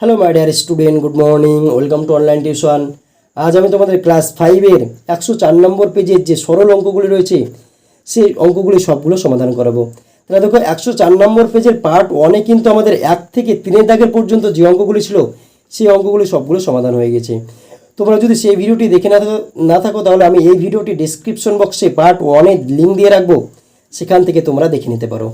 Hello my dear student good morning welcome to online tuition আজ আমি তোমাদের class ফাইভের একশো চার নম্বর পেজের যে সরল অঙ্কগুলি রয়েছে, সেই অঙ্কগুলি সবগুলো সমাধান করাবো। তাহলে দেখো, একশো চার নম্বর পেজের পার্ট ওয়ানে কিন্তু আমাদের এক থেকে তিনের দাগের পর্যন্ত যে অঙ্কগুলি ছিল, সেই অঙ্কগুলি সবগুলো সমাধান হয়ে গেছে। তোমরা যদি সেই ভিডিওটি দেখে না থাকো না থাকো, তাহলে আমি এই ভিডিওটি ডিসক্রিপশন বক্সে পার্ট ওয়ানের লিঙ্ক দিয়ে রাখব। সেখান থেকে তোমরা দেখে নিতে পারো।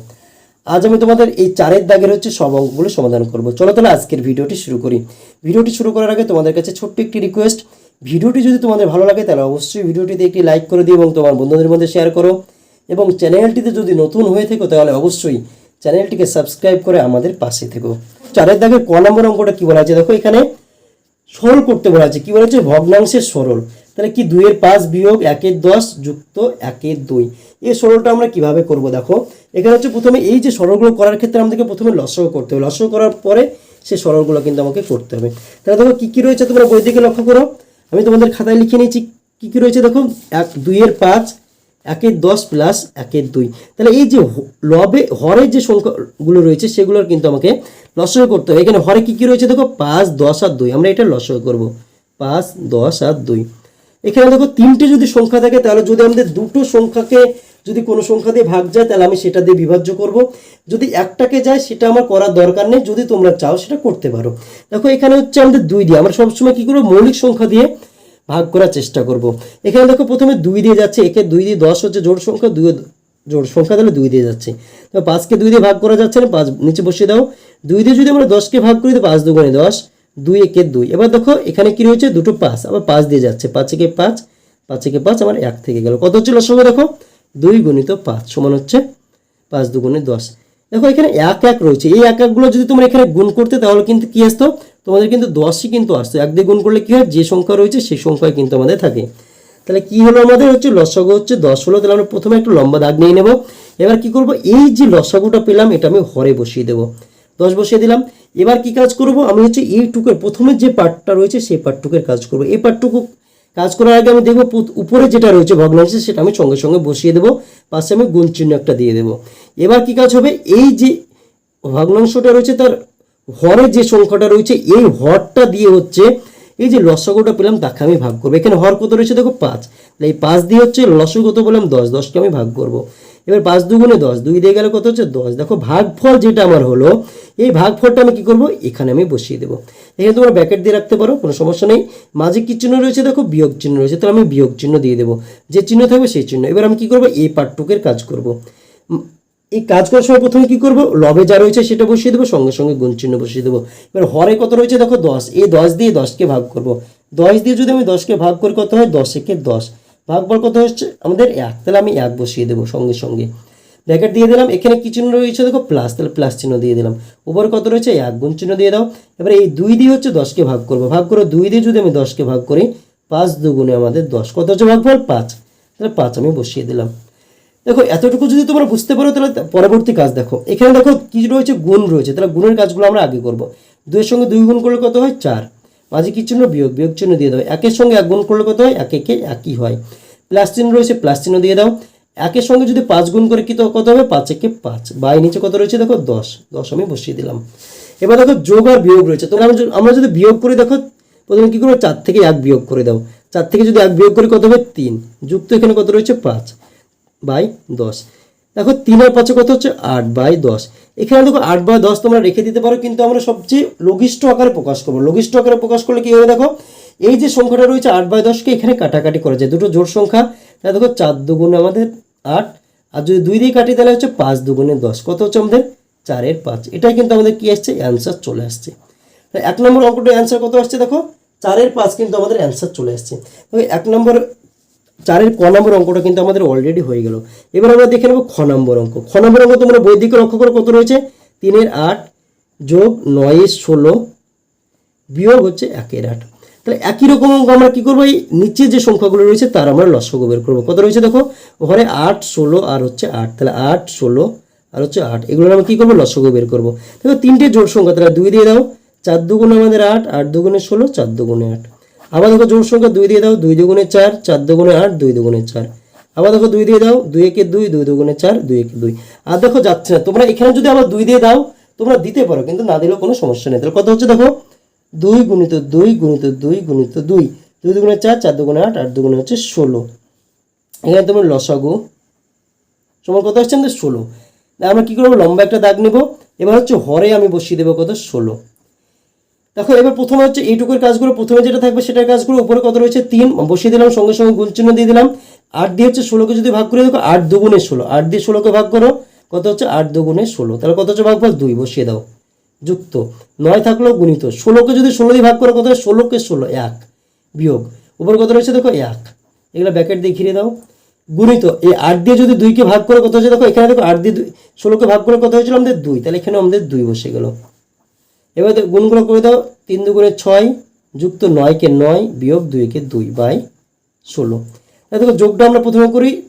আজ আমি তোমাদের এই চারের দাগের হচ্ছে সব অঙ্কগুলো সমাধান করব। চলো তাহলে আজকের ভিডিওটি শুরু করি। ভিডিওটি শুরু করার আগে তোমাদের কাছে ছোট্ট একটি রিকোয়েস্ট ভিডিওটি যদি তোমাদের ভালো লাগে তাহলে অবশ্যই ভিডিওটিতে একটি লাইক করে দিও এবং তোমার বন্ধুদের মধ্যে শেয়ার করো। এবং চ্যানেলটিতে যদি নতুন হয়ে থেকো তাহলে অবশ্যই চ্যানেলটিকে সাবস্ক্রাইব করে আমাদের পাশে থেকো। চারের দাগের ক নম্বর অঙ্কটা কি বলা আছে? দেখো এখানে সরল করতে বলা আছে। কি বলা আছে? ভগ্নাংশের সরল। তাহলে কি দুইয়ের পাঁচ বিয়োগ একের দশ যুক্ত একের দুই? এই সরলটা আমরা কীভাবে করব দেখো? এখানে হচ্ছে প্রথমে এই যে সরলগুলো করার ক্ষেত্রে আমাদেরকে প্রথমে লসও করতে হবে। লসও করার পরে সেই সরলগুলো কিন্তু আমাকে করতে হবে। তাহলে দেখো কী কী রয়েছে তোমরা বই থেকে লক্ষ্য করো? আমি তোমাদের খাতায় লিখে নিয়েছি। কী কী রয়েছে দেখো? এক, দুইয়ের পাঁচ, একের দশ প্লাস একের দুই। তাহলে এই যে লবে, হরের যে সংখ্যাগুলো রয়েছে সেগুলোর কিন্তু আমাকে লসয় করতে হবে। এখানে হরে কী কী রয়েছে দেখো? পাঁচ, দশ আর দুই। আমরা এটা লসয় করব। পাঁচ, দশ আর দুই। এখানে দেখো তিনটে যদি সংখ্যা থাকে, তাহলে যদি আমাদের দুটো সংখ্যাকে যদি কোনো সংখ্যা দিয়ে ভাগ যায়, তাহলে আমি সেটা দিয়ে বিভাজ্য করব। যদি একটাকে যায়, সেটা আমার করার দরকার নেই। যদি তোমরা চাও, সেটা করতে পারো। দেখো, এখানে হচ্ছে আমাদের দুই দিয়ে। আমরা সবসময় কী করব? মৌলিক সংখ্যা দিয়ে ভাগ করার চেষ্টা করব। এখানে দেখো প্রথমে দুই দিয়ে যাচ্ছে। একে দুই দিয়ে দশ হচ্ছে জোড় সংখ্যা, দুই জোড় সংখ্যা, তাহলে দুই দিয়ে যাচ্ছে। তো পাঁচকে দুই দিয়ে ভাগ করা যাচ্ছে না, পাঁচ নিচে বসিয়ে দাও। দুই দিয়ে যদি আমরা দশকে ভাগ করি, তো পাঁচ দুগুণে দশ। দুই একে দুই। এবার দেখো, এখানে কি রয়েছে? দুটো পাঁচ। আবার পাঁচ দিয়ে যাচ্ছে। পাঁচ একে পাঁচ পাঁচ একে পাঁচ আমার এক থেকে গেল। কত হচ্ছে লসঙ্গ দেখো? দুই গুণিত পাঁচ সমান হচ্ছে পাঁচ দুগুণে দশ। দেখো, এখানে এক এক রয়েছে। এই এক একগুলো যদি তোমরা এখানে গুণ করতে, তাহলে কিন্তু কি আসতো? তোমাদের কিন্তু দশই কিন্তু আসতো। এক দিয়ে গুণ করলে কি হয়? যে সংখ্যা রয়েছে, সেই সংখ্যায় কিন্তু আমাদের থাকে। তাহলে কি হলো আমাদের? হচ্ছে লসাগু হচ্ছে দশ হলো। তাহলে আমরা প্রথমে একটু লম্বা দাগ নিয়ে নেব। এবার কি করব? এই যে লসাগুটা পেলাম, এটা আমি হরে বসিয়ে দেবো। দশ বসিয়ে দিলাম। এবার কি কাজ করব? আমি হচ্ছে এইটুকুর প্রথমে যে পার্টটা রয়েছে, সেই পার্টটুকের কাজ করব। এই পার্টটুকু কাজ করার আগে আমি দেখব উপরে যেটা রয়েছে ভগ্নাংশে সেটা আমি সঙ্গে সঙ্গে বসিয়ে দেবো। পাশে আমি গুণ চিহ্ন একটা দিয়ে দেবো। এবার কি কাজ হবে? এই যে ভগ্নাংশটা রয়েছে, তার হরের যে সংখ্যাটা রয়েছে, এই হরটা দিয়ে হচ্ছে এই যে লসগোটা পেলাম, তাকে আমি ভাগ করব। এখানে হর কত রয়েছে? দেখো পাঁচ। তাহলে এই পাঁচ দিয়ে হচ্ছে লসগ কত পেলাম? দশ। দশকে আমি ভাগ করব। এবার পাঁচ দুগুণে দশ, দুই দিয়ে গেলে কত হচ্ছে? দশ। দেখো ভাগফল যেটা আমার হলো এই ভাগ ভাগফলটা আমি কি করব? এখানে আমি বসিয়ে দেবো। এখানে তোমরা ব্যাকেট দিয়ে রাখতে পারো, কোনো সমস্যা নেই। মাঝে কি চিহ্ন রয়েছে? দেখো, বিয়োগ চিহ্ন রয়েছে। তাহলে আমি বিয়োগ চিহ্ন দিয়ে দেবো। যে চিহ্ন থাকবে সেই চিহ্ন। এবার আমি কি করব? এই পার্টটুকের কাজ করব। এই কাজ করার সময় প্রথমে কি করব? লবে যা রয়েছে সেটা বসিয়ে দেবো, সঙ্গে সঙ্গে গুণ চিহ্ন বসিয়ে দেবো। এবার হরে কত রয়েছে? দেখো, দশ। এই দশ দিয়ে দশকে ভাগ করব। দশ দিয়ে যদি আমি দশকে ভাগ করি, কত হয়? দশ একে দশ। ভাগফল কত হচ্ছে? আমাদের এক। তাহলে আমি এক বসিয়ে দেবো সঙ্গে সঙ্গে। ব্র্যাকেট দিয়ে দিলাম। এখানে কি চিহ্ন রয়েছে দেখো? প্লাস। তাহলে প্লাস চিহ্ন দিয়ে দিলাম। উপরে কত রয়েছে? এক গুণ চিহ্ন দিয়ে দাও। এবার এই দুই দিয়ে হচ্ছে দশকে ভাগ করব। ভাগ করে দুই দিয়ে যদি আমি দশকে ভাগ করি, পাঁচ দুগুণে আমাদের দশ। কত হচ্ছে? ভাগফল পাঁচ। তাহলে পাঁচ আমি বসিয়ে দিলাম। দেখো, এতটুকু যদি তোমরা বুঝতে পারো, তাহলে পরবর্তী কাজ দেখো। এখানে দেখো কি রয়েছে? গুণ রয়েছে। তাহলে গুণের কাজগুলো আমরা আগে করব। দুইয়ের সঙ্গে দুই গুণ করলে কত হয়? চার। মাঝে কি চিহ্ন? বিয়োগ। বিয়োগ চিহ্ন দিয়ে দাও। একের সঙ্গে এক গুণ করলে কত হয়? এক একে একই হয়। প্লাস চিহ্ন রয়েছে? প্লাস চিহ্ন দিয়ে দাও। একের সঙ্গে যদি পাঁচ গুণ করে কি কত হবে? পাঁচ একে পাঁচ। বাই নিচে কত রয়েছে? দেখো দশ। দশ আমি বসিয়ে দিলাম। এবার দেখো যোগ আর বিয়োগ রয়েছে। তোমরা আমরা যদি বিয়োগ করি, দেখো, প্রথমে কি করব? চার থেকে এক বিয়োগ করে দাও। চার থেকে যদি এক বিয়োগ করি, কত হবে? তিন। যুক্ত এখানে কত রয়েছে? পাঁচ। বাই দশ। দেখো, তিন আর পাঁচে কত হচ্ছে? আট। বাই দশ। এখানে দেখো আট বাই দশ তোমরা রেখে দিতে পারো, কিন্তু আমরা সবচেয়ে লঘিষ্ঠ আকারে প্রকাশ করব। লঘিষ্ঠ আকারে প্রকাশ করলে কি হবে দেখো? এই যে সংখ্যাটা রয়েছে আট বাই দশকে এখানে কাটাকাটি করা যায়। দুটো জোড় সংখ্যা। তাহলে দেখো, চার দুগুণে আমাদের আট। আর যদি দুই দিয়ে কাটি, তাহলে হচ্ছে পাঁচ দুগুণে দশ। কত হচ্ছে আমাদের? চারের পাঁচ। এটাই কিন্তু আমাদের কি আসছে? অ্যান্সার চলে আসছে। এক নম্বর অঙ্কটা অ্যান্সার কত আসছে দেখো? চারের পাঁচ কিন্তু আমাদের অ্যান্সার চলে আসছে। এক নম্বর, চারের ক নম্বর অঙ্কটা কিন্তু আমাদের অলরেডি হয়ে গেল। এবার আমরা দেখে নেব খ নম্বর অঙ্ক। খ নম্বর অঙ্ক তোমরা বই দিকে লক্ষ্য করে কত রয়েছে? তিনের আট যোগ নয়ের ষোলো বিয়োগ হচ্ছে একের আট। তাহলে একই রকম আমরা কি করব? এই নিচে যে সংখ্যাগুলো রয়েছে, তার আমরা লসগো বের করব। কত রয়েছে দেখো? ঘরে আট, ষোলো আর হচ্ছে আট। তাহলে আট, ষোলো আর হচ্ছে আট। এগুলো আমরা কি করব? লসগো বের করব। দেখো, তিনটে জোড় সংখ্যা, তাহলে দুই দিয়ে দাও। চার দুগুণে আমাদের আট আট দুগুণে ষোলো, চার দুগুণে আট। আবার দেখো জোড় সংখ্যা দুই দিয়ে দাও। দুই দুগুণে চার চার দুগুণে আট, দুই দুগুণে চার। আবার দেখো দুই দিয়ে দাও। দুই একে দুই দুই দুগুণে চার, দুই একে দুই। আর দেখো যাচ্ছে না। তোমরা এখানে যদি আবার দুই দিয়ে দাও, তোমরা দিতে পারো, কিন্তু না দিলেও কোনো সমস্যা নেই। তাহলে কত হচ্ছে দেখো? দুই গুণিত দুই গুণিত দুই গুণিত দুই। দুই দুগুণে চার চার দুগুণে আট আট দুগুণে হচ্ছে ষোলো। এখানে তোমার লসাগু তোমার কত আসছে? আমাদের ষোলো। আমরা কী করব? লম্বা একটা দাগ নেব। এবার হচ্ছে হরে আমি বসিয়ে দেবো কত? ষোলো। দেখো, এবার প্রথমে হচ্ছে এইটুকুর কাজগুলো, প্রথমে যেটা থাকবে সেটার কাজগুলো, উপরে কত রয়েছে? তিন। বসিয়ে দিলাম, সঙ্গে সঙ্গে গুণচিহ্ন দিয়ে দিলাম। আট দিয়ে হচ্ছে ষোলোকে যদি ভাগ করে দেখো, আট দুগুণে ষোলো। আট দিয়ে ষোলোকে ভাগ করো, কত হচ্ছে? আট দুগুণে ষোলো। তাহলে কত হচ্ছে? ভাগ দুই। বসিয়ে দাও। যুক্ত। নয় থাকল গুণিত। ষোলোকে যদি ষোলো দিয়ে ভাগ করো কত ষোলোকে ষোলো, এক। বিয়োগ। উপরে কত রয়েছে? দেখো, এক। এগুলো ব্যাকেট দিয়ে ঘিরে দাও। গুণিত, এই আট দিয়ে যদি দুইকে ভাগ করে কত হয়েছে? দেখো, এখানে দেখো, আট দিয়ে দুই, ষোলোকে ভাগ করে কত হয়েছিল? আমাদের দুই। তাহলে এখানে আমাদের দুই বসে গেল। এবার গুণগুলো করে দাও। তিন দুগুণে ছয় যুক্ত নয়কে নয় বিয়োগ দুইকে দুই বাই ষোলো। দেখো, যোগটা আমরা প্রথমে করি।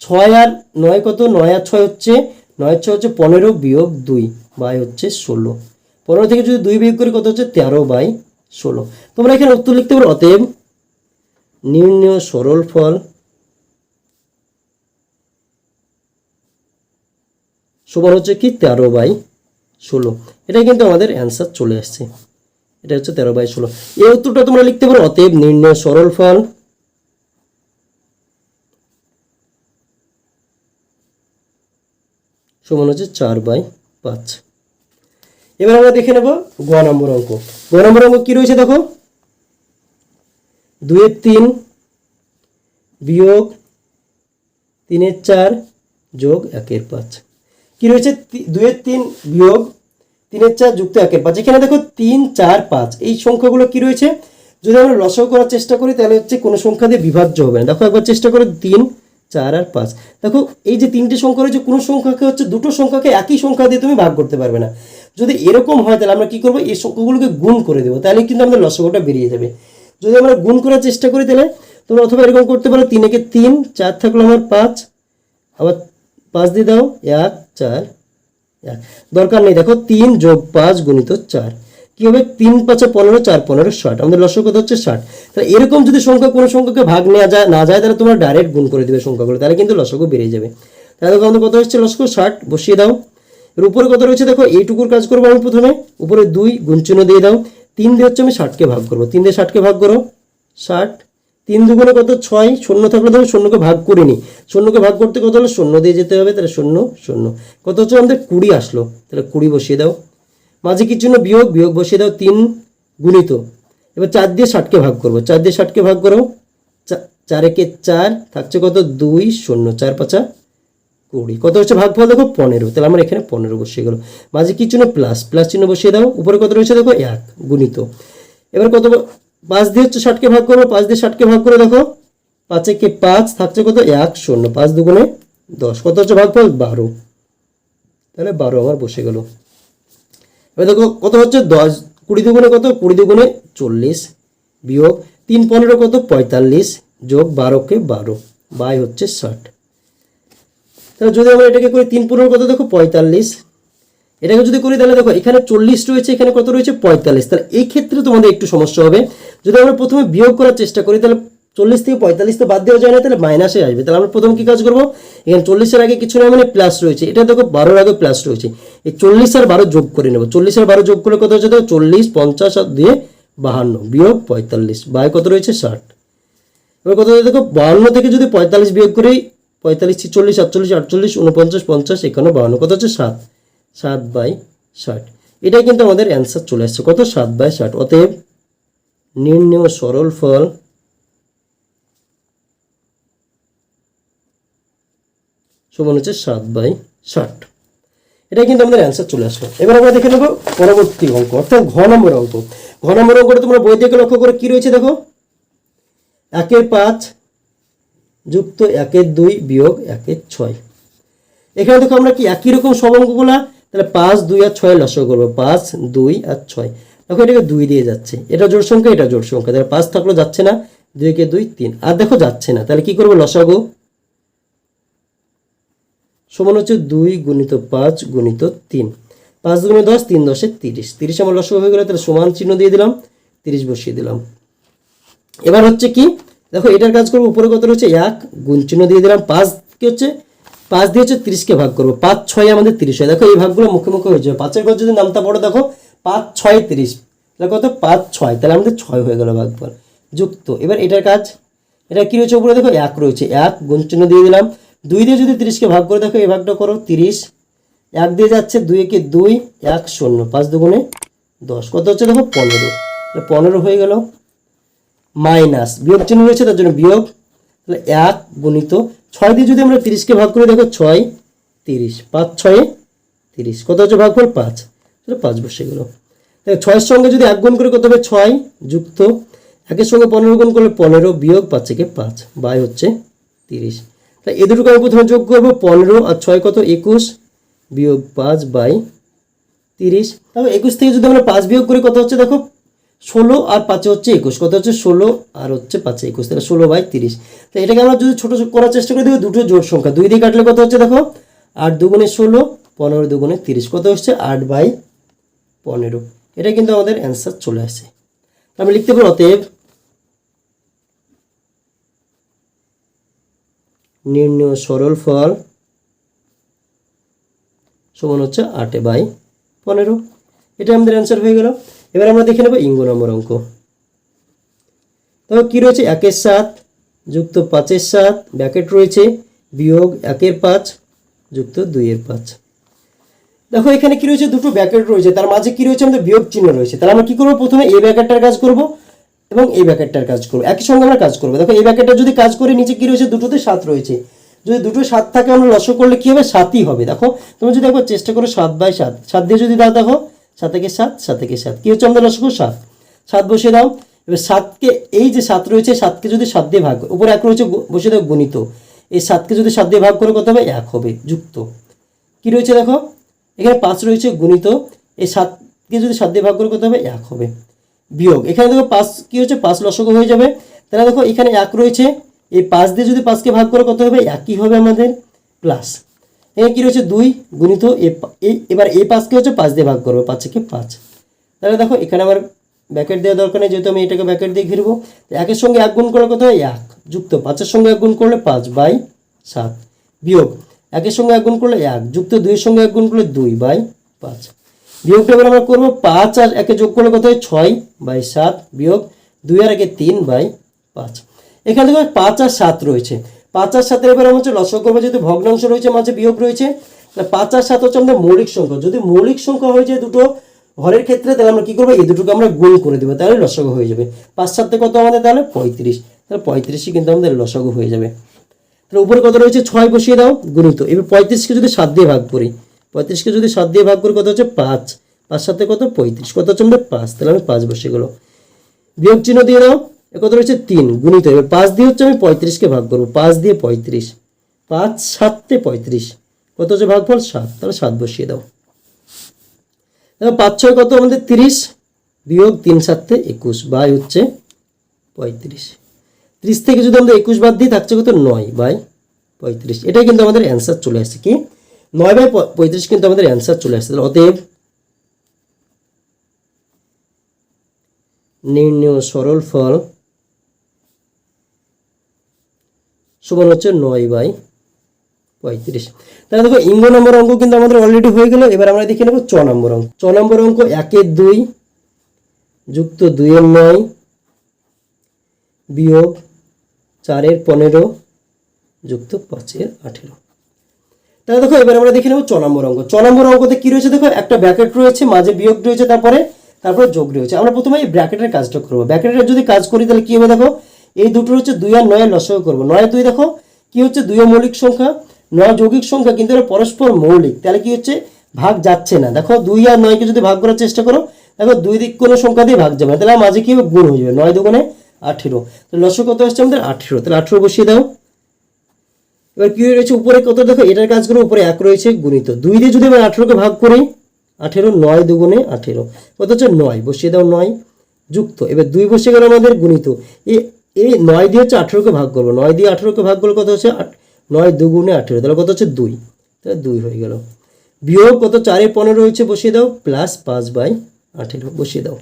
ছয় আর নয় কত? নয় আর ছয় হচ্ছে, নয় ছয় হচ্ছে পনেরো বিয়োগ দুই। বাই হচ্ছে ষোলো। পনেরো থেকে যদি দুই বিয়োগ করি কত হচ্ছে? তেরো বাই ষোলো। তোমরা এখানে উত্তর লিখতে পারো, অতএব নিম্ন সরল ফল সমান হচ্ছে কি? তেরো বাই ষোলো। এটা কিন্তু আমাদের অ্যান্সার চলে আসছে। এটা হচ্ছে তেরো বাই ষোলো। এই উত্তরটা তোমরা লিখতে পারো, অতএব নির্ণয় সরল ফল সমান হচ্ছে চার বাই পাঁচ। এবার আমরা দেখে নেব গ নম্বর অঙ্ক। গ নম্বর অঙ্ক কি রয়েছে দেখো? দুয়ের তিন বিয়োগ তিনের চার যোগ একের পাঁচ। কি রয়েছে? দুয়ের তিন বিয়োগ তিনের চার যুক্ত একের পাঁচ। এখানে দেখো তিন, চার, পাঁচ। এই সংখ্যাগুলো কি রয়েছে? যদি আমরা লসাগু করার চেষ্টা করি, তাহলে হচ্ছে কোনো সংখ্যা দিয়ে বিভাজ্য হবে না। দেখো একবার চেষ্টা করো, তিন, চার আর পাঁচ। দেখো এই যে তিনটি সংখ্যা রয়েছে, কোনো সংখ্যাকে হচ্ছে দুটো সংখ্যাকে একই সংখ্যা দিয়ে তুমি ভাগ করতে পারবে না। যদি এরকম হয়, তাহলে আমরা কি করব? এই সংখ্যাগুলোকে গুণ করে দেবো। তাহলে কিন্তু আমাদের লসাগুটা বেরিয়ে যাবে। যদি আমরা গুণ করার চেষ্টা করি, তাহলে তোমরা অথবা এরকম করতে পারো, তিন একে তিন, চার থাকল আমার পাঁচ। আবার পাঁচ দিয়ে দাও, এক, চার, এক। দরকার নেই, দেখো, তিন যোগ পাঁচ গুণিত চার। কি হবে? তিন পাঁচে পনেরো, চার পনেরো, ষাট। আমাদের লক্ষ্য কত হচ্ছে ষাট। তাহলে এরকম যদি সংখ্যা, কোনো সংখ্যাকে ভাগ নেওয়া যায়, না যায়, তাহলে তোমরা ডাইরেক্ট গুণ করে দেবে সংখ্যাগুলো। তাহলে কিন্তু লসক বেরিয়ে যাবে। তাহলে আমাদের কত হচ্ছে? লসক ষাট। বসিয়ে দাও। এর উপরে কত রয়েছে দেখো? এইটুকুর কাজ করব আমি প্রথমে। উপরে দুই গুণচিহ্ন দিয়ে দাও। তিন দিয়ে হচ্ছে আমি ষাটকে ভাগ করব। তিন দিয়ে ষাটকে ভাগ করো। ষাট। তিন দুগুণে কত? ছয়। শূন্য থাকলে ধরো শূন্যকে ভাগ করিনি। শূন্যকে ভাগ করতে কত হলো? শূন্য দিয়ে যেতে হবে, তাহলে শূন্য শূন্য। কত হচ্ছে? আমাদের কুড়ি আসলো। তাহলে কুড়ি বসিয়ে দাও। মাঝে কিছু জন্য বিয়োগ বিয়োগ বসিয়ে দাও। তিন গুণিত। এবার চার দিয়ে ষাটকে ভাগ করব। চার দিয়ে ষাটকে ভাগ করো। চার একে চার থাকছে কত? দুই, শূন্য, চার পাঁচা। কুড়ি। কত হচ্ছে? ভাগফল দেখো, পনেরো। তাহলে আমার এখানে পনেরো বসিয়ে গেল। মাঝে কি চিহ্ন? প্লাস প্লাস চিহ্ন বসিয়ে দাও। উপরে কত রয়েছে দেখো? এক। গুণিত। এবার কত পাঁচ দিয়ে হচ্ছে ষাটকে ভাগ করব পাঁচ দিয়ে ষাটকে ভাগ করে দেখো। পাঁচে কে পাঁচ? থাকছে কত? এক, শূন্য। পাঁচ দুগুণে দশ। কত হচ্ছে ভাগফল? বারো। তাহলে বারো আমার বসে গেল। এবার দেখো, কত হচ্ছে? দশ। কুড়ি দুগুণে কত? কুড়ি দুগুণে চল্লিশ। বিয়োগ তিন পনেরো কত? পঁয়তাল্লিশ। যোগ বারোকে বারো। বাই হচ্ছে ষাট। তাহলে যদি আমরা এটাকে করি তিন পনেরো কত? দেখো পঁয়তাল্লিশ। এটাকে যদি করি, তাহলে দেখো এখানে চল্লিশ রয়েছে, এখানে কত রয়েছে? পঁয়তাল্লিশ। তাহলে এই ক্ষেত্রে তোমাদের একটু সমস্যা হবে। যদি আমরা প্রথমে বিয়োগ করার চেষ্টা করি, তাহলে চল্লিশ থেকে পঁয়তাল্লিশ তো বাদ দেওয়া যায় না, তাহলে মাইনাসে আসবে। তাহলে আমরা প্রথম কি কাজ করব? এখানে চল্লিশের আগে কিছু না মানে প্লাস রয়েছে। এটা দেখো বারোর আগে প্লাস রয়েছে। এই চল্লিশ আর বারো যোগ করে নেব। চল্লিশ আর বারো যোগ করলে কত হচ্ছে? দেখো চল্লিশ, পঞ্চাশ আর দিয়ে বাহান্ন। বিয়োগ পঁয়তাল্লিশ। বাই কত রয়েছে? ষাট। এবার কত দেখো বাহান্ন থেকে যদি পঁয়তাল্লিশ বিয়োগ করি পঁয়তাল্লিশ ছিচল্লিশ আটচল্লিশ আটচল্লিশ উনপঞ্চাশ পঞ্চাশ এখানে বাহান্ন কত হচ্ছে? সাত। সাত বাই ষাট। এটাই কিন্তু আমাদের অ্যান্সার চলে আসছে। কত? সাত বাই ষাট। অতএব নির্ণয় সরল ফল সমান হচ্ছে সাত বাই ষাট। এটা কিন্তু আমাদের অ্যান্সার চলে আসলো। এবার আমরা দেখে নেব পরবর্তী অঙ্ক, অর্থাৎ ঘ নম্বর অঙ্ক। ঘ নম্বর অঙ্কটা তোমরা বই থেকে লক্ষ্য করে কি রয়েছে দেখো? একের পাঁচ যুক্ত একের দুই বিয়োগ একের ছয়। এখানে দেখো আমরা কি একই রকম সব অঙ্কগুলা তাহলে পাঁচ, দুই আর ছয় লসক করব। পাঁচ, দুই আর ছয়। দেখো এটাকে দুই দিয়ে যাচ্ছে। এটা জোর সংখ্যা, এটা জোর সংখ্যা। তাহলে পাঁচ থাকল যাচ্ছে না, দুইকে দুই, তিন। আর দেখো যাচ্ছে না। তাহলে কি করব লসাগু সমান হচ্ছে দুই গুণিত পাঁচ গুণিত তিন। পাঁচ দুগুণে দশ, তিন দশে তিরিশ। তিরিশ আমার লসক হয়ে গেলে, তাহলে সমান চিহ্ন দিয়ে দিলাম, তিরিশ বসিয়ে দিলাম। এবার হচ্ছে কি? দেখো, এটার কাজ করব, উপরে কত রয়েছে? এক, গুণ চিহ্ন দিয়ে দিলাম, পাঁচ, কি হচ্ছে? পাঁচ দিয়ে হচ্ছে তিরিশকে ভাগ করব। পাঁচ, ছয় আমাদের তিরিশ হয়। দেখো, এই ভাগগুলো মুখে মুখে হয়ে যাবে পাঁচের ঘর যদি নামটা পড়ে, দেখো, পাঁচ, ছয়, তিরিশ। তাহলে কত? পাঁচ, ছয়। তাহলে আমাদের ছয় হয়ে গেল ভাগফল। যুক্ত। এবার এটার কাজ, এটা কী রয়েছে উপরে? দেখো, এক রয়েছে। এক, গুণ চিহ্ন দিয়ে দিলাম। দুই দিয়ে যদি তিরিশকে ভাগ করে, দেখো, এই ভাগটা করো, তিরিশ। এক দিয়ে যাচ্ছে দুই, একে দুই, এক, শূন্য। পাঁচ দুগুণে দশ। কত হচ্ছে? দেখো, পনেরো। পনেরো হয়ে গেল। মাইনাস বিয়োগ চিহ্ন রয়েছে, তার জন্য বিয়োগ, তাহলে এক গুণিত ছয় দিয়ে যদি আমরা তিরিশকে ভাগ করে, দেখো ছয়, তিরিশ, পাঁচ, ছয়ে তিরিশ। কত হচ্ছে? ভাগফল পাঁচ। তাহলে পাঁচ বসে গেল। তাহলে ছয়ের সঙ্গে যদি এক গুণ করে, কত হবে? ছয় যুক্ত। একের সঙ্গে পনেরো গুণ করলে পনেরো বিয়োগ পাঁচ থেকে পাঁচ। বাই হচ্ছে তিরিশ। তাহলে এ দুটোকে আমি প্রথমে যোগ করব, পনেরো আর ছয় কত? একুশ বিয়োগ পাঁচ বাই তিরিশ। তাহলে একুশ থেকে যদি আমরা পাঁচ বিয়োগ করি, কত হচ্ছে? দেখো ষোলো আর পাঁচে হচ্ছে একুশ। কত হচ্ছে? ষোলো আর হচ্ছে পাঁচে একুশ। তাহলে ষোলো বাই তিরিশ। তো এটাকে আমরা যদি ছোটো করার চেষ্টা করি দুটো জোট সংখ্যা। দুই দিয়ে কাটলে কত হচ্ছে দেখো? আট দুগুণে ষোলো, পনেরো দুগুণে তিরিশ। কত হচ্ছে? আট বাই পনেরো। এটা কিন্তু আমাদের অ্যান্সার চলে আসে আমি লিখতে পারি, অতএব নির্ণয় সরল ফল সমান হচ্ছে আটে বাই পনেরো। এটা আমাদের অ্যান্সার হয়ে গেল। এবার আমরা দেখে নেব ইঙ্গ নম্বর অঙ্ক। তবে কী রয়েছে? একের সাত যুক্ত পাঁচের সাত ব্যাকেট রয়েছে, বিয়োগ একের পাঁচ যুক্ত দুইয়ের পাঁচ। দেখো, এখানে কি রয়েছে? দুটো ব্যাকেট রয়েছে, তার মাঝে কি রয়েছে? আমাদের বিয়োগ চিহ্ন রয়েছে। তাহলে আমরা কি করব? প্রথমে এই ব্যাকেটটার কাজ করব এবং এই ব্যাকেটটার কাজ করব। একই সঙ্গে আমরা কাজ করব। দেখো, এই ব্যাকেটটা যদি কাজ করি, নিচে কি রয়েছে? দুটোতে সাত রয়েছে। যদি দুটো সাত থাকে, আমরা লস করলে কি হবে? সাতই হবে। দেখো, তুমি যদি একবার চেষ্টা করো সাত বাই সাত সাত দিয়ে যদি দাও, দেখো সাত সাত সাত সাত। কি হচ্ছে আমাদের লসকর সাত। সাত বসিয়ে দাও। এবার সাতকে, এই যে সাত রয়েছে, সাতকে যদি সাত দিয়ে ভাগ, উপরে এক রয়েছে বসিয়ে দাও গুণিত। এই সাতকে যদি সাত দিয়ে ভাগ করে, কত হবে? এক হবে, যুক্ত। কি রয়েছে দেখো? এখানে পাঁচ রয়েছে, গুণিত। এই সাতকে যদি সাত দিয়ে ভাগ করে, কত হবে? এক হবে। বিয়োগ। এখানে দেখো পাঁচ, কি হচ্ছে? পাঁচ লসক হয়ে যাবে। তাহলে দেখো এখানে এক রয়েছে। এই পাঁচ দিয়ে যদি পাঁচকে ভাগ করে, কত হবে? একই হবে আমাদের। প্লাস। এখানে কি রয়েছে? দুই গুণিত এ এবার এ পাঁচকে হচ্ছে পাঁচ দিয়ে ভাগ করব, পাঁচ থেকে পাঁচ? তাহলে দেখো, এখানে আমার ব্যাকেট দেওয়া দরকার নেই, যেহেতু আমি এটাকে ব্যাকেট দিয়ে ঘিরবো একের সঙ্গে এক গুণ করলে হয় এক, যুক্ত। পাঁচের সঙ্গে এক গুণ করলে পাঁচ বাই সাত। বিয়োগ, একের সঙ্গে এক গুণ করলে এক, যুক্ত দুইয়ের সঙ্গে এক গুণ করলে দুই বাই পাঁচ। বিয়োগটা এবার আমরা করব, পাঁচ আর একে যোগ করলে কত হয়? ছয় বাই সাত। বিয়োগ, দুই আর একে তিন বাই পাঁচ। এখানে দেখো, পাঁচ আর সাত রয়েছে। পাঁচ আর সাতের এবার হচ্ছে লসক করব যেহেতু ভগ্নাংশ রয়েছে, মাঝে বিয়োগ রয়েছে, তাহলে পাঁচ আর সাত হচ্ছে আমাদের মৌলিক সংখ্যা। যদি মৌলিক সংখ্যা হয়ে যায় দুটো হরের ক্ষেত্রে, তাহলে আমরা কি করব? এই দুটোকে আমরা গুণ করে দেবো, তাহলে লসক হয়ে যাবে। পাঁচ সাতে কত আমাদের তাহলে? পঁয়ত্রিশ। তাহলে পঁয়ত্রিশই কিন্তু আমাদের লসক হয়ে যাবে। তাহলে উপরে কত রয়েছে? ছয় বসিয়ে দাও, গুণিত। এবার পঁয়ত্রিশকে যদি সাত দিয়ে ভাগ করি, পঁয়ত্রিশকে যদি সাত দিয়ে ভাগ করি, কত হচ্ছে? পাঁচ। পাঁচ সাথে কত? পঁয়ত্রিশ। কত হচ্ছে আমাদের? পাঁচ। তাহলে আমি পাঁচ বসে গেলো। বিয়োগ চিহ্ন দিয়ে দাও। কত রয়েছে তিন, গুণিত। এবার পাঁচ দিয়ে হচ্ছে আমি পঁয়ত্রিশকে ভাগ করব। পাঁচ দিয়ে পঁয়ত্রিশ। পাঁচ সাতে পঁয়ত্রিশ। কত হচ্ছে ভাগফল? সাত। তাহলে সাত বসিয়ে দাও। পাঁচ ছয় কত? আমাদের তিরিশ। বিয়োগ তিন সাতে একুশ। বাই হচ্ছে পঁয়ত্রিশ। ত্রিশ থেকে যদি আমরা একুশ বাদ দিই, থাকছে কত? নয়। বাই পঁয়ত্রিশ। এটাই কিন্তু আমাদের অ্যান্সার চলে আসছে। কি? নয় বাই পঁয়ত্রিশ কিন্তু আমাদের অ্যান্সার চলে আসছে। অতএব নির্ণয় সরল ফল সমান হচ্ছে নয় বাই পঁয়ত্রিশ। তাহলে দেখো, ইঙ্গ নম্বর অঙ্ক কিন্তু আমাদের অলরেডি হয়ে গেল। এবার আমরা দেখে নেব চ নম্বর অঙ্ক। চ নম্বর অঙ্ক একের দুই যুক্ত দুইয়ের নয় বিয়োগ চারের পনেরো যুক্ত পাঁচের আঠেরো। তাহলে দেখো, এবার আমরা দেখে নেব চ নম্বর অঙ্ক। চ নম্বর অঙ্কতে কি রয়েছে দেখো, একটা ব্র্যাকেট রয়েছে, মাঝে বিয়োগ রয়েছে, তারপরে তারপরে যোগ রয়েছে। আমরা প্রথমে এই ব্র্যাকেটের কাজটা করব। ব্র্যাকেটের যদি কাজ করি, তাহলে কি হবে দেখো এই দুটো হচ্ছে দুই আর নয়ের লসক করব। নয় দুই দেখো, কি হচ্ছে? দুই মৌলিক সংখ্যা, নয় যৌগিক সংখ্যা, কিন্তু এরা পরস্পর মৌলিক। তাহলে কি হচ্ছে? ভাগ যাচ্ছে না। দেখো, দুই আর নয়কে যদি ভাগ করার চেষ্টা করো, দেখো, দুই দিক কোনো সংখ্যা দিয়ে ভাগ যাবে না। তাহলে মাঝে কি হবে? গুণ হয়ে যাবে। নয় দুগুণে আঠেরো। তো লসক কত আসছে আমাদের? আঠেরো। তাহলে আঠেরো বসিয়ে দাও। এবার কি রয়েছে? উপরে কত? দেখো, এটার কাজ করে উপরে এক রয়েছে, গুণিত। দুই দিয়ে যদি আমরা আঠেরোকে ভাগ করি, আঠেরো, নয় দুগুণে আঠেরো। কত হচ্ছে? নয়। বসিয়ে দাও নয়। যুক্ত। এবার দুই বসে গেল আমাদের গুণিত। এই এই নয় দিয়ে হচ্ছে আঠেরোকে ভাগ করব। নয় দিয়ে আঠেরোকে ভাগ করলে কত হচ্ছে? আট- নয় দুগুণে আঠেরো। তাহলে কত হচ্ছে? দুই। তাহলে দুই হয়ে গেল। বিয়োগ কত? চারে পনেরো হচ্ছে বসিয়ে দাও। প্লাস পাঁচ বাই আঠেরো। বসিয়ে দাও।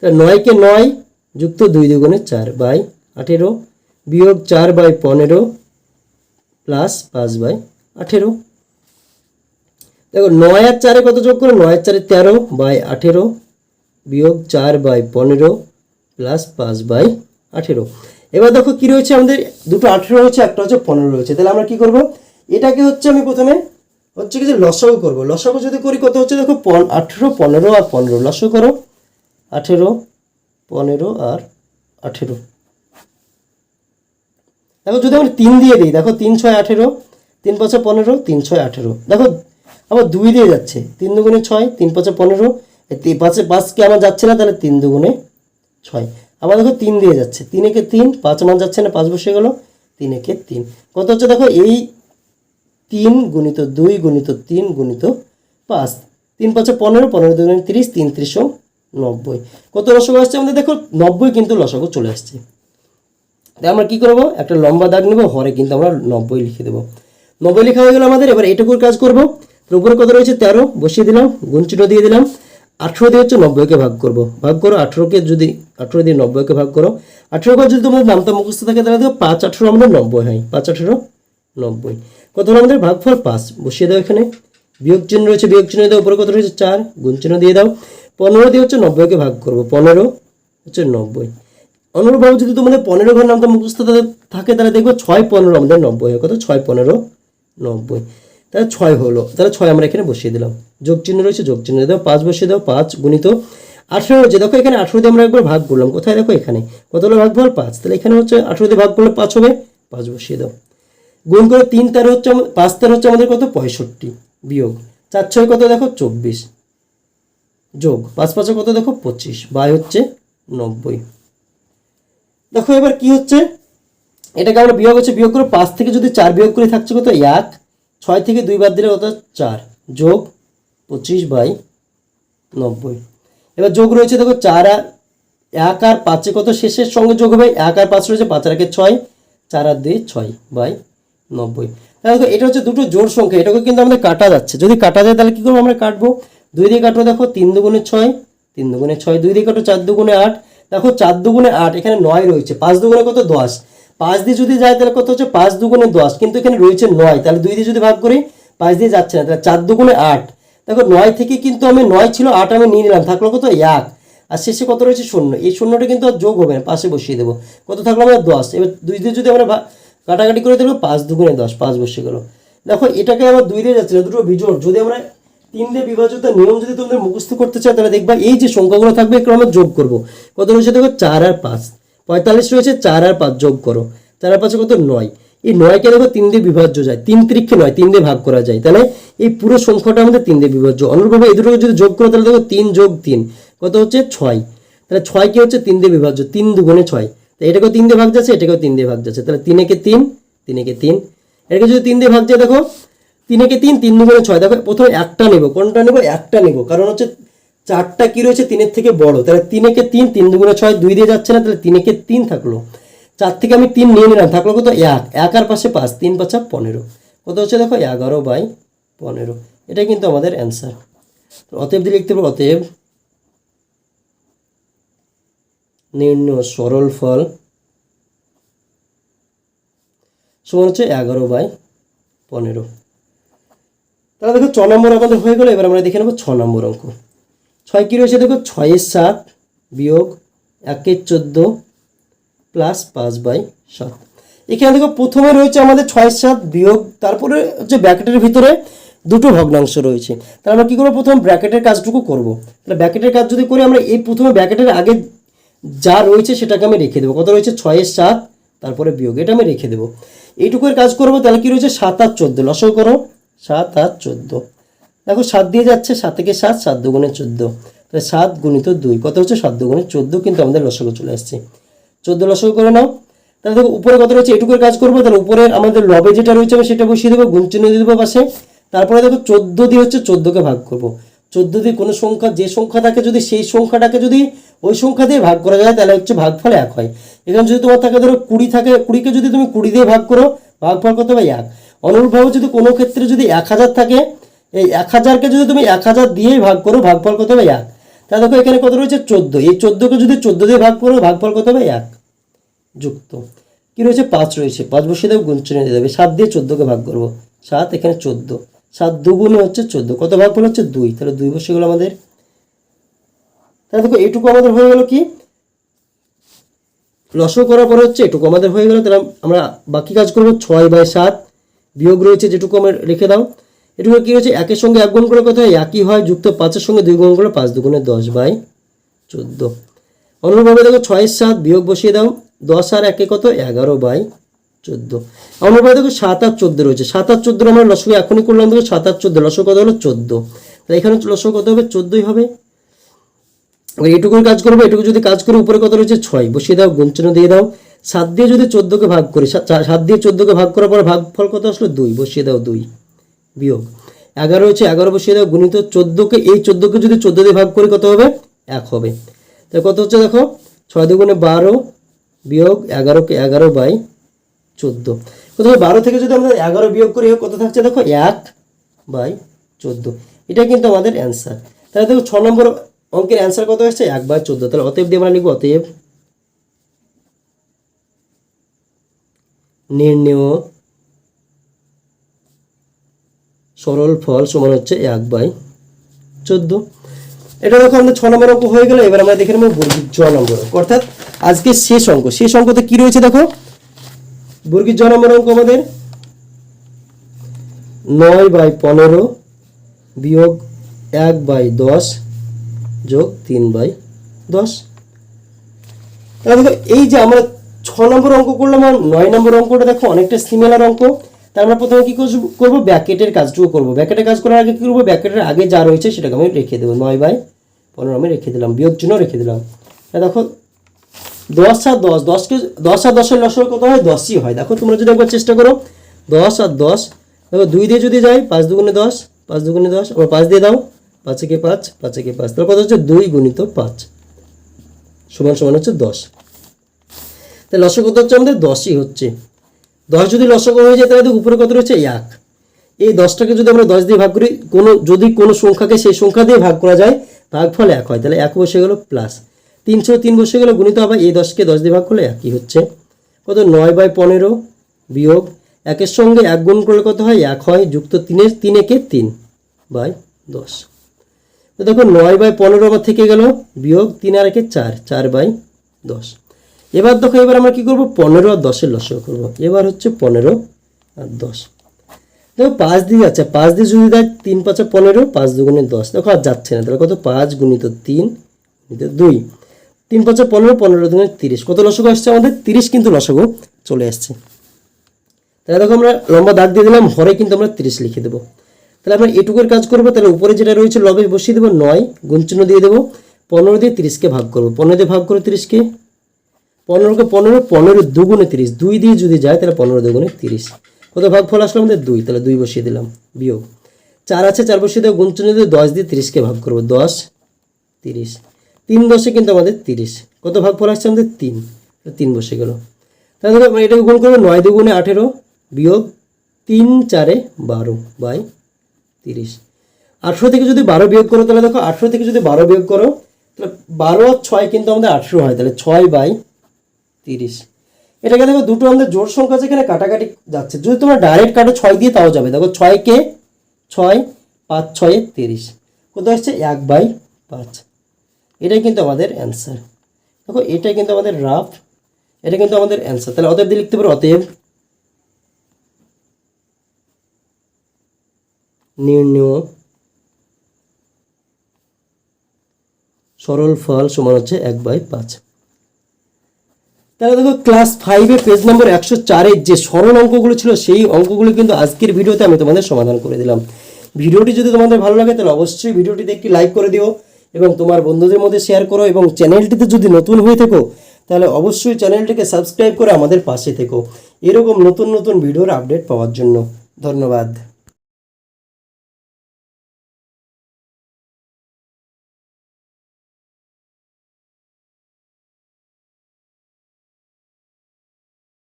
তাহলে নয়কে নয় যুক্ত দুই দুগুণে চার বাই আঠেরো। বিয়োগ চার বাই পনেরো প্লাস পাঁচ বাই আঠেরো। দেখো, নয় আর চারে কত যোগ করে নয় চারে তেরো বাই আঠেরো। বিয়োগ চার বাই পনেরো প্লাস পাঁচ বাই আঠেরো। এবার দেখো কি রয়েছে আমাদের? দুটো আঠেরো রয়েছে, একটা হচ্ছে পনেরো রয়েছে। তাহলে আমরা কি করব? এটাকে হচ্ছে আমি প্রথমে হচ্ছে কি যে লসাগু করব। লসাগু যদি করি, কত হচ্ছে দেখো? আঠেরো, পনেরো আর পনেরো। লসাগু করো। আঠেরো, পনেরো আর আঠেরো। দেখো, যদি আমরা তিন দিয়ে দিই, দেখো, তিন, ছয়, আঠেরো। তিন পাঁচে পনেরো, তিন, ছয়, আঠেরো। দেখো, আবার দুই দিয়ে যাচ্ছে। তিন দুগুণে ছয়, তিন পাঁচে পনেরো। পাঁচে পাঁচ কি আমার যাচ্ছে না? তাহলে তিন দুগুণে ছয়। আবার দেখো তিন দিয়ে যাচ্ছে। তিন একে তিন, পাঁচ আমার যাচ্ছে না, পাঁচ বসে গেল, তিন একে তিন। কত হচ্ছে দেখো, এই তিন গুণিত দুই গুণিত তিন গুণিত পাঁচ। তিন পাঁচে পনেরো পনেরো দুগুণে তিরিশ, তিন ত্রিশও নব্বই। কত লসগো আসছে আমাদের? দেখো, নব্বই কিন্তু লসগো চলে আসছে। তাই আমরা কী করব? একটা লম্বা দাগ নেব, হরে কিন্তু আমরা নব্বই লিখে দেবো। নব্বই লেখা হয়ে গেল আমাদের, এবার এটুকুর কাজ করব। উপরে কত রয়েছে? তেরো, বসিয়ে দিলাম গুণচিহ্ন দিয়ে দিলাম। আঠেরো দিয়ে হচ্ছে নব্বইকে ভাগ করব। ভাগ করো আঠেরোকে যদি, আঠেরো দিয়ে নব্বইকে ভাগ করো। আঠেরো যদি তোমাদের নামটা মুখস্থ থাকে, তাহলে দেখো পাঁচ আঠেরো আমাদের নব্বই হয়। পাঁচ আঠেরো, নব্বই। কত হলো আমাদের? ভাগফল পাঁচ। বসিয়ে দাও এখানে। বিয়োগ চিহ্ন রয়েছে, বিয়োগ চিহ্ন দিয়ে উপরে কত রয়েছে? চার। গুণ চিহ্ন দিয়ে দাও। পনেরো দিয়ে হচ্ছে নব্বইকে ভাগ করব। পনেরো হচ্ছে নব্বই। অনুরূপভাবে যদি তোমাদের পনেরো ঘর নামটা মুখস্থ থাকে, তাহলে দেখব ছয় পনেরো আমাদের নব্বই হয়। কত? ছয় পনেরো, নব্বই। তাহলে ছয় হলো। তাহলে ছয় আমরা এখানে বসিয়ে দিলাম। যোগ চিহ্ন রয়েছে, যোগ চিহ্ন দাও, পাঁচ বসিয়ে দাও, পাঁচ গুণিত আঠেরো রয়েছে দেখো এখানে আঠেরো দিয়ে আমরা একবার ভাগ করলাম। কোথায়? দেখো এখানে। কত হলো ভাগ ফল পাঁচ। তাহলে এখানে হচ্ছে আঠেরো দিয়ে ভাগ করলে পাঁচ হবে। পাঁচ বসিয়ে দাও। গুণ করে তিন তেরো হচ্ছে পাঁচ তেরো হচ্ছে আমাদের কত? পঁয়ষট্টি। বিয়োগ। চার ছয় কত? দেখো চব্বিশ। যোগ। পাঁচ পাঁচে কত? দেখো পঁচিশ। বাই হচ্ছে নব্বই। দেখো এবার কি হচ্ছে? এটাকে আমরা বিয়োগ হচ্ছে বিয়োগ করে পাঁচ থেকে যদি চার বিয়োগ করে থাকছে কত? এক। ছয় থেকে দুই বাদ দিলে কত? চার। যোগ পঁচিশ বাই নব্বই। এবার যোগ রয়েছে দেখো চার এক আর পাঁচে কত? শেষের সঙ্গে যোগ হবে এক আর পাঁচ রয়েছে পাঁচ আর একে ছয়। চার আর দুই ছয় বাই নব্বই। তাহলে দেখো এটা হচ্ছে দুটো জোড় সংখ্যা। এটাকে কিন্তু আমাদের কাটা যাচ্ছে। যদি কাটা যায় তাহলে কী করব আমরা কাটবো? দুই দিয়ে কাটবো দেখো তিন দুগুণে ছয়, তিন দুগুণে ছয়, দুই দিয়ে কাটো চার দুগুণে আট। দেখো চার দুগুণে আট, এখানে নয় রয়েছে। পাঁচ দুগুণে কত? দশ। পাঁচ দিয়ে যদি যায়, তাহলে কত হচ্ছে? পাঁচ দুগুণে দশ। কিন্তু এখানে রয়েছে নয়। তাহলে দুই দিয়ে যদি ভাগ করি, পাঁচ দিয়ে যাচ্ছে না। তাহলে চার দুগুণে আট। দেখো, নয় থেকে কিন্তু আমি নয় ছিল, আট আমি নিয়ে নিলাম। থাকল কত? এক। আর শেষে কত রয়েছে? শূন্য। এই শূন্যটা কিন্তু আর যোগ হবে না। পাশে বসিয়ে দেবো। কত থাকল আমাদের? দশ। এবার দুই দিয়ে যদি আমরা কাটাকাটি করে দেবো পাঁচ দুগুণে দশ। পাঁচ বসে গেলো। দেখো, এটাকে আমার দুই দিয়ে যাচ্ছে না, দুটো বিজোড়। যদি আমরা তিন দিয়ে বিভাজিত নিয়ম যদি তোমাদের মুখস্থ করতে চাও তাহলে দেখবা এই যে সংখ্যাগুলো থাকবে, এগুলো আমরা যোগ করব। কত রয়েছে? দেখো, চার আর পাঁচ। পঁয়তাল্লিশ রয়েছে, চার আর পাঁচ যোগ করো। চার আর পাঁচে কত? নয়। এই নয়কে দেখো তিন দিয়ে বিভাজ্য যায়। তিন ত্রিক্ষে নয়, তিন দিয়ে ভাগ করা যায়। তাহলে এই পুরো সংখ্যাটা আমাদের তিন দিয়ে বিভাজ্য। অনুরূপভাবে এই দুটোকে যদি যোগ করো, তাহলে দেখো তিন যোগ তিন, কত হচ্ছে? ছয়। তাহলে ছয় কি হচ্ছে তিন দিয়ে বিভাজ্য, তিন দুগুণে ছয়। তো এটাকেও তিন দিয়ে ভাগ যাচ্ছে, এটাকেও তিন দিয়ে ভাগ যাচ্ছে। তাহলে তিন একে তিন তিন একে তিন। এটাকে যদি তিন দিয়ে ভাগ যায়, দেখো তিন একে তিন তিন দুগুণে ছয়। দেখো, প্রথমে একটা নেব। কোনটা নেব? একটা নেব। কারণ হচ্ছে চারটা কি রয়েছে? তিনের থেকে বড়। তাহলে তিন একে তিন তিন দুগুণে ছয় দুই দিয়ে যাচ্ছে না, তাহলে তিন একে তিন থাকল। চার থেকে আমি তিন নিয়ে নিলাম, থাকল কত? এক। এক আর পাশে পাঁচ, তিন পাঁচা পনেরো। কত হচ্ছে দেখো? এগারো বাই পনেরো। এটা কিন্তু আমাদের অ্যান্সার অতএব দিয়ে লিখতে পারো অতএব নির্ণয় সরল ফল সমান হচ্ছে এগারো বাই পনেরো। তাহলে দেখো ছ নম্বর আমাদের হয়ে গেলো, এবার আমরা দেখে নেব ছ নম্বর অঙ্ক। ছয় কী রয়েছে দেখো? ছয়ের সাত বিয়োগ একের চোদ্দ প্লাস পাঁচ বাই সাত। এখানে দেখো, প্রথমে রয়েছে আমাদের ছয় সাত বিয়োগ, তারপরে হচ্ছে ব্র্যাকেটের ভিতরে দুটো ভগ্নাংশ রয়েছে। তাহলে আমরা কী করব? প্রথম ব্র্যাকেটের কাজটুকু করব। তাহলে ব্র্যাকেটের কাজ যদি করি, আমরা এই প্রথমে ব্র্যাকেটের আগে যা রয়েছে সেটাকে আমি রেখে দেবো। কত রয়েছে? ছয়ের সাত, তারপরে বিয়োগ, এটা আমি রেখে দেবো। এইটুকুর কাজ করব, তাহলে কি রয়েছে? সাত আর চোদ্দ, লসও করো। সাত আর চোদ্দ। দেখো সাত দিয়ে যাচ্ছে, সাত থেকে সাত সাত দুগুণে চোদ্দ। তাহলে সাত গুণিত দুই, কত হচ্ছে? সাত দুগুণে চোদ্দ, কিন্তু আমাদের লসগো চলে আসছে। চোদ্দ লসগো করে নাও। তাহলে দেখো, উপরে কত রয়েছে? এটুকুর কাজ করব। তাহলে উপরে আমাদের লবে যেটা রয়েছে, আমি সেটা বসিয়ে দেবো, গুণ চিহ্ন দিয়ে দেবো পাশে। তারপরে দেখো, চোদ্দ দিয়ে হচ্ছে চোদ্দোকে ভাগ করব। চোদ্দ দিয়ে কোনো সংখ্যা, যে সংখ্যা থাকে, যদি সেই সংখ্যাটাকে যদি ওই সংখ্যা দিয়ে ভাগ করা যায়, তাহলে হচ্ছে ভাগ ভাগফল এক হয়। এখানে যদি তোমার থাকে, ধরো কুড়ি থাকে, কুড়িকে যদি তুমি কুড়ি দিয়ে ভাগ করো, ভাগফল কত হবে? এক। অনুরূপভাবে যদি কোনো ক্ষেত্রে যদি এক হাজার থাকে এই এক হাজারকে যদি তুমি এক হাজার দিয়েই ভাগ করো, ভাগফল কত হবে এক? তাহলে দেখো এখানে কত রয়েছে? চোদ্দ। এই চোদ্দোকে যদি চোদ্দ দিয়ে ভাগ করো, ভাগফল কত হবে? এক। যুক্ত। কি রয়েছে? পাঁচ রয়েছে। পাঁচ বসিয়ে দেবো গুণ চিহ্ন দিয়ে দেবে। সাত দিয়ে চোদ্দোকে ভাগ করব। সাত, এখানে চোদ্দ। সাত দুগুণে হচ্ছে চোদ্দ। কত ভাগ হচ্ছে? দুই। তাহলে দুই বসে গেলো আমাদের। তাহলে দেখো, এইটুকু আমাদের হয়ে গেলো কি? লসও করার পরে হচ্ছে এটুকু আমাদের হয়ে গেলো। তাহলে আমরা বাকি কাজ করব ছয় বাই সাত। বিয়োগ রয়েছে যেটুকু আমরা রেখে দাও। এটুকু কি হচ্ছে একের সঙ্গে এক গুণ করে কত হয়? একই হয়, যুক্ত পাঁচের সঙ্গে দুই গুণ করে পাঁচ দুগুণে দশ বাই চোদ্দ। অনুরূপভাবে দেখো, ছয়ের সাত বিয়োগ বসিয়ে দাও, দশ আর একে কত? এগারো বাই চোদ্দ। অনুরূপভাবে দেখো, সাত আর চোদ্দ রয়েছে। সাত আর চোদ্দ আমরা লসক এখনই করলাম, দেখো, সাত আর চোদ্দ, লসক কত হলো? চোদ্দ। তাহলে এখানে লসক কত হবে? চোদ্দোই হবে। এবার এইটুকুর কাজ করব, এটুকু যদি কাজ করে, উপরে কত রয়েছে? ছয়। বসিয়ে দাও গুঞ্চন দিয়ে দাও। সাত দিয়ে যদি চোদ্দোকে ভাগ করি সাত দিয়ে চোদ্দোকে ভাগ করার পর ভাগ ফল কত আসলো? দুই। বসিয়ে দাও, দুই। বিয়োগ। এগারো হচ্ছে এগারো বসিয়ে দাও, গুণিত চোদ্দোকে, এই চোদ্দোকে যদি চোদ্দ দিয়ে ভাগ করি কত হবে? এক হবে। তাহলে কত হচ্ছে দেখো? ছয় দুগুণে বারো বিয়োগ এগারোকে এগারো বাই চোদ্দ। হবে বারো থেকে যদি আমরা এগারো বিয়োগ করি, কত থাকছে দেখো? এক বাই চোদ্দ। এটা কিন্তু আমাদের অ্যান্সার তাহলে দেখো ছ নম্বর অঙ্কের অ্যান্সার কত হচ্ছে এক বাই চোদ্দ। তাহলে অতএব দিয়ে আমরা লিখব, অতএব নির্ণেয় সরল ফল সমান হচ্ছে এক বাই চোদ্দ। এটা দেখো আমাদের ছ নম্বর অঙ্ক হয়ে গেল, এবার আমরা দেখে নেব বর্গিক জ নম্বর অঙ্ক। অর্থাৎ আজকে শেষ অঙ্ক। শেষ অঙ্কতে কি রয়েছে দেখো? বর্গিক জ নম্বর অঙ্ক আমাদের নয় বাই পনেরো বিয়োগ এক বাই দশ যোগ তিন বাই দশ। তাহলে দেখো, এই যে আমরা ছ নম্বর অঙ্ক করলাম আর নয় নম্বর অঙ্কটা দেখো অনেকটা সিমিলার অঙ্ক। তার আমরা প্রথমে কি করব- ব্যাকেটের কাজটুকু করব। ব্যাকেটের কাজ করার আগে কি করব? ব্যাকেটের আগে যা রয়েছে সেটাকে আমি রেখে দেবো। নয় বাই পনেরো আমি রেখে দিলাম। বিয়োগ চিহ্ন রেখে দিলাম। দেখো, দশ আর দশ, দশকে দশ আর দশের লসর কত হয়? দশই হয়। দেখো, তোমরা যদি একবার চেষ্টা করো, দশ আর দশ, দেখো, দুই দিয়ে যদি যাই পাঁচ দুগুণে দশ, পাঁচ দুগুণে দশ, আবার পাঁচ দিয়ে দাও, পাঁচে কে পাঁচ, পাঁচে কে পাঁচ, তাহলে কত হচ্ছে? দুই গুণিত পাঁচ। সমান সমান হচ্ছে দশ। তাহলে লসক কত হচ্ছে আমাদের? দশই হচ্ছে। দশ যদি লসক হয়ে যায়, তাহলে উপরে কত রয়েছে? এক। এই দশটাকে যদি আমরা দশ দিয়ে ভাগ করি, কোনো যদি কোনো সংখ্যাকে সেই সংখ্যা দিয়ে ভাগ করা যায়, ভাগফল এক হয়। তাহলে এক বসে গেল প্লাস তিনশো তিন বসে গেল গুণিত আবার এই দশকে দশ দিয়ে ভাগ করলে একই হচ্ছে। কত? নয় বাই পনেরো বিয়োগ একের সঙ্গে এক গুণ করলে কত হয়? এক হয়, যুক্ত তিনের তিন একে তিন বাই দশ। তো দেখো, নয় বাই পনেরো আমার থেকে গেল, বিয়োগ তিন আর একে চার চার বাই দশ। এবার দেখো, এবার আমরা কি করব? পনেরো আর দশের লসক করব। এবার হচ্ছে পনেরো আর দশ। দেখো, পাঁচ দিয়ে যাচ্ছে। পাঁচ দিয়ে যদি দেয় তিন পাঁচে পনেরো, পাঁচ দুগুণে দশ। দেখো, আর যাচ্ছে না। তাহলে কত? পাঁচ গুণিত তিন, গুণিত দুই। তিন পাঁচে পনেরো পনেরো দুগুণে তিরিশ। কত লসক আসছে আমাদের? তিরিশ কিন্তু লসকও চলে আসছে। তাহলে দেখো, আমরা লম্বা দাগ দিয়ে দিলাম। হরে কিন্তু আমরা তিরিশ লিখে দেবো। তাহলে আমরা এটুকুর কাজ করব। তাহলে উপরে যেটা রয়েছে, লবে বসিয়ে দেবো নয়, গুণচিহ্ন দিয়ে দেবো। পনেরো দিয়ে তিরিশকে ভাগ করব। পনেরো দিয়ে ভাগ করো তিরিশকে পনেরোকে পনেরো পনেরো দুগুণে তিরিশ। দুই দিয়ে যদি যায়, তাহলে পনেরো দুগুণে তিরিশ। কত ভাগ ফল আসলো আমাদের? দুই। তাহলে দুই বসিয়ে দিলাম। বিয়োগ। চার আছে, চার বসিয়ে দেবো গুণচিহ্ন দিয়ে দশ দিয়ে তিরিশকে ভাগ করব। দশ, তিরিশ। তিন দশে কিন্তু আমাদের তিরিশ। কত ভাগ ফল আসছে আমাদের? তিন। তিন বসে গেল। তাহলে আমরা এটাকে গুণ করব নয় দুগুণে আঠেরো, বিয়োগ তিন চারে বারো বাই তিরিশ। আঠেরো থেকে যদি বারো বিয়োগ করো, তাহলে দেখো, আঠেরো থেকে যদি বারো বিয়োগ করো, তাহলে বারো আর ছয় কিন্তু আমাদের আঠেরো হয়। তাহলে ছয় বাই তিরিশ। এটাকে দেখো, দুটো আমাদের জোর সংখ্যা আছে এখানে, কাটাকাটি যাচ্ছে। যদি তোমরা ডাইরেক্ট কাটো, ছয় দিয়ে তাও যাবে। দেখো ছয়কে ছয়, পাঁচ, ছয়ে, তিরিশ। কোথায় হচ্ছে এক বাই পাঁচ। এটাই কিন্তু আমাদের অ্যান্সার দেখো, এটাই কিন্তু আমাদের রাফ এটা কিন্তু আমাদের অ্যান্সার তাহলে অতএব দিয়ে লিখতে পারো, অতএব নির্ণয় সরল ফল সমান হচ্ছে এক বাই পাঁচ। তাহলে দেখো ক্লাস ফাইভে পেজ নম্বর একশো চারের যে সরল অঙ্কগুলো ছিল, সেই অঙ্কগুলো কিন্তু আজকের ভিডিওতে আমি তোমাদের সমাধান করে দিলাম। ভিডিওটি যদি তোমাদের ভালো লাগে, তাহলে অবশ্যই ভিডিওটিতে একটি লাইক করে দিও এবং তোমার বন্ধুদের মধ্যে শেয়ার করো এবং চ্যানেলটিতে যদি নতুন হয়ে থেকো, তাহলে অবশ্যই চ্যানেলটিকে সাবস্ক্রাইব করে আমাদের পাশে থেকো। এরকম নতুন নতুন ভিডিওর আপডেট পাওয়ার জন্য। ধন্যবাদ।